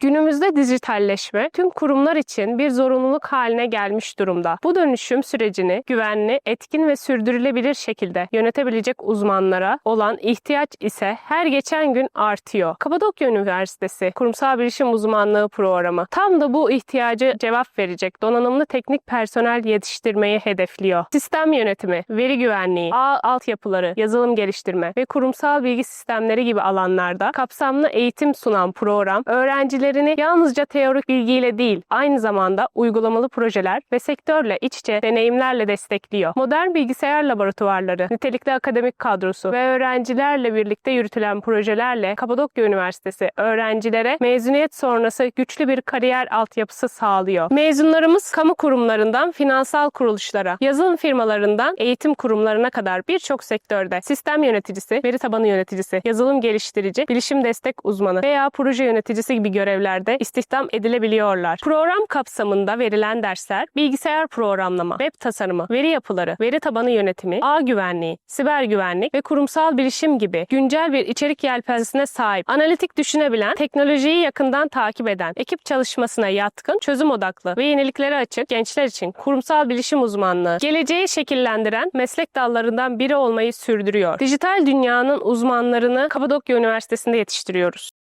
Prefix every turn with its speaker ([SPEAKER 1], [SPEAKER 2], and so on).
[SPEAKER 1] Günümüzde dijitalleşme tüm kurumlar için bir zorunluluk haline gelmiş durumda. Bu dönüşüm sürecini güvenli, etkin ve sürdürülebilir şekilde yönetebilecek uzmanlara olan ihtiyaç ise her geçen gün artıyor. Kapadokya Üniversitesi Kurumsal Bilişim Uzmanlığı Programı tam da bu ihtiyacı cevap verecek donanımlı teknik personel yetiştirmeyi hedefliyor. Sistem yönetimi, veri güvenliği, ağ altyapıları, yazılım geliştirme ve kurumsal bilgi sistemleri gibi alanlarda kapsamlı eğitim sunan program, öğrencilerini yalnızca teorik bilgiyle değil, aynı zamanda uygulamalı projeler ve sektörle iç içe deneyimlerle destekliyor. Modern bilgisayar laboratuvarları, nitelikli akademik kadrosu ve öğrencilerle birlikte yürütülen projelerle Kapadokya Üniversitesi öğrencilere mezuniyet sonrası güçlü bir kariyer altyapısı sağlıyor. Mezunlarımız kamu kurumlarından finansal kuruluşlara, yazılım firmalarından eğitim kurumlarına kadar birçok sektörde sistem yöneticisi, veri tabanı yöneticisi, yazılım geliştirici, bilişim destek uzmanı veya proje yöneticisi gibi görevlerde istihdam edilebiliyorlar. Program kapsamında verilen dersler bilgisayar programlama, web tasarımı, veri yapıları, veri tabanı yönetimi, ağ güvenliği, siber güvenlik ve kurumsal bilişim gibi güncel bir içerik yelpazesine sahip, analitik düşünebilen, teknolojiyi yakından takip eden, ekip çalışmasına yatkın, çözüm odaklı ve yeniliklere açık gençler için kurumsal bilişim uzmanlığı, geleceği şekillendiren meslek dallarından biri olmayı sürdürüyor. Dijital dünyanın uzmanlarını Kapadokya Üniversitesi'nde yetiştiriyoruz.